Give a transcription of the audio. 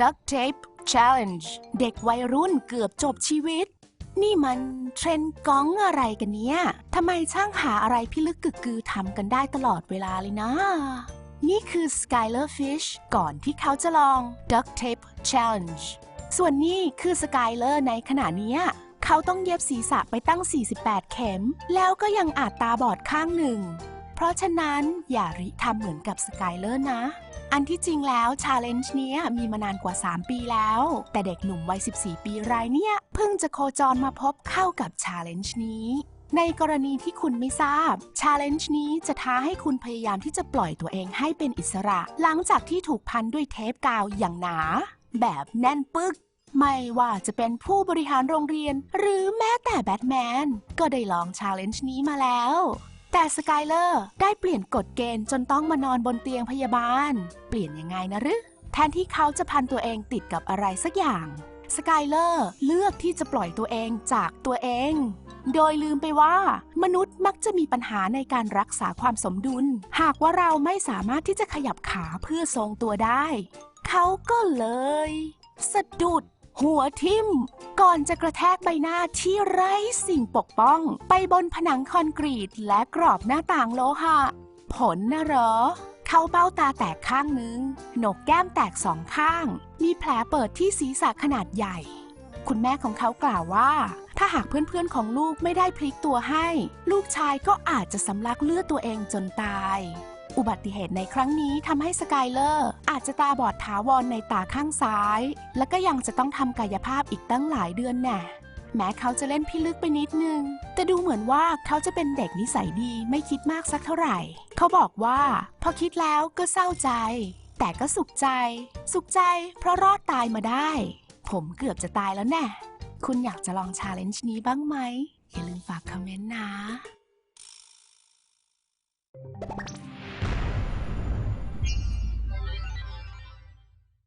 Duct Tape Challenge เด็กวัยรุ่นเกือบจบชีวิต นี่มันเทรนด์ก้องอะไรกันเนี่ยทำไมช่างหาอะไรพิลึกกึกกือทำกันได้ตลอดเวลาเลยนะ นี่คือ Skyler Fish ก่อนที่เขาจะลอง Duct Tape Challenge ส่วนนี้คือ Skyler ในขณะนี้เขาต้องเย็บศีรษะไปตั้ง 48 เข็ม แล้วก็ยังอาจตาบอดข้างหนึ่ง เพราะฉะนั้นอย่าริทำเหมือนกับ Skyler นะ อันที่จริงแล้ว Challenge เนี้ยมีมานานกว่า 3 ปีแล้ว แต่เด็กหนุ่มวัย 14 ปีรายเนี้ยเพิ่งจะโคจรมาพบเข้ากับ Challenge นี้ในกรณีที่คุณไม่ทราบ Challenge นี้จะท้าให้คุณพยายามที่จะปล่อยตัวเองให้เป็นอิสระ หลังจากที่ถูกพันด้วยเทปกาวอย่างหนา แบบแน่นปึก ไม่ว่าจะเป็นผู้บริหารโรงเรียน หรือแม้แต่แบทแมน ก็ได้ลอง Challenge นี้มาแล้ว แต่สกายเลอร์ได้เปลี่ยนกฎเกณฑ์จนต้องมานอนบนเตียงพยาบาล เปลี่ยนยังไงนะหรือแทนที่เขาจะพันตัวเองติดกับอะไรสักอย่างสกายเลอร์เลือกที่จะปล่อยตัวเองจากตัวเอง โดยลืมไปว่า มนุษย์มักจะมีปัญหาในการรักษาความสมดุล หากว่าเราไม่สามารถที่จะขยับขาเพื่อทรงตัวได้ เขาก็เลย สะดุด หัวทิ่ม ก่อนจะกระแทกใบหน้าที่ไร้สิ่งปกป้อง ไปบนผนังคอนกรีตและกรอบหน้าต่างโลหะ ผลนะเหรอ เขาเบ้าตาแตกข้างนึงโหนกแก้มแตกสองข้าง มีแผลเปิดที่ศีรษะขนาดใหญ่ คุณแม่ของเขากล่าวว่า ถ้าหากเพื่อนๆของลูกไม่ได้พลิกตัวให้ ลูกชายก็อาจจะสำลักเลือดตัวเองจนตาย อุบัติเหตุในครั้งนี้ทำให้สกายเลอร์อาจจะตาบอดถาวรในตาข้างซ้าย และก็ยังจะต้องทำกายภาพอีกตั้งหลายเดือนแน่แม้เขาจะเล่นพิลึกไปนิดนึง แต่ดูเหมือนว่าเขาจะเป็นเด็กนิสัยดีไม่คิดมากสักเท่าไหร่ เขาบอกว่า พอคิดแล้วก็เศร้าใจ แต่ก็สุขใจ สุขใจเพราะรอดตายมาได้ ผมเกือบจะตายแล้วแน่ คุณอยากจะลองชาเลนจ์นี้บ้างไหม อย่าลืมฝากคอมเมนต์นะ